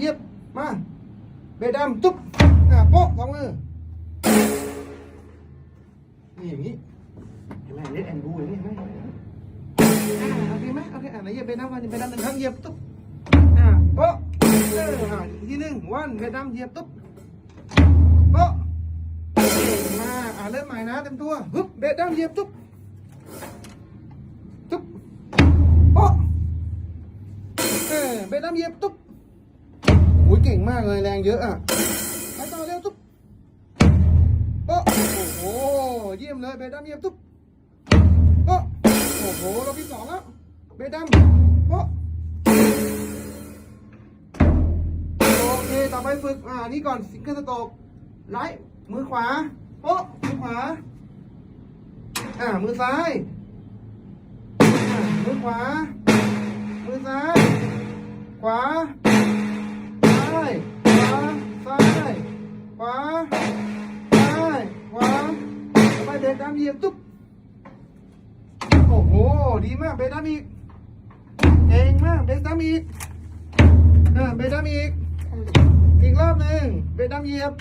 เยียบมาเบดามตุ๊บอะโป๊ะสองมือนี่อย่างนี้เห็นไหมเน็ตแอนดูอย่างนี้เห็นไหมอ่าโอเคไหมโอเคอะไหนเยียบเบดามกันเบดามหนึ่งครั้งเยียบตุ๊บอะโป๊ะเอออะอีกทีหนึ่งวันเบดามเยียบตุ๊บโป๊ะมาอะเริ่มใหม่นะเต็มตัวฮึบเบดามเยียบตุ๊บตุ๊บโป๊ะเออเบดามเยียบตุ๊บ อ้ยเก่งมากเลยแรงเยอะอะไปต่อเร็วตุ๊บโอ้โหเยี่ยมเลยเบดัมเยี่ยมตุ๊บโอ้โอ้โหรอบที่สองแล้วเบดัมโอ้โอเคต่อไปฝึกอ่านี่ก่อนซิงเกิลสโตกไลท์มือขวาโอ้มือขวาอ่ามือซ้ายมือขวา ขวาซ้ายขวาต่อไปเบรกดำเหยียบตุ๊บโอ้โห ดีมากเบรกดามอีกเก่งมากเบรกดามอีกอ่าเบรกดามอีก อีกรอบหนึ่งเบรกดามเหยียบ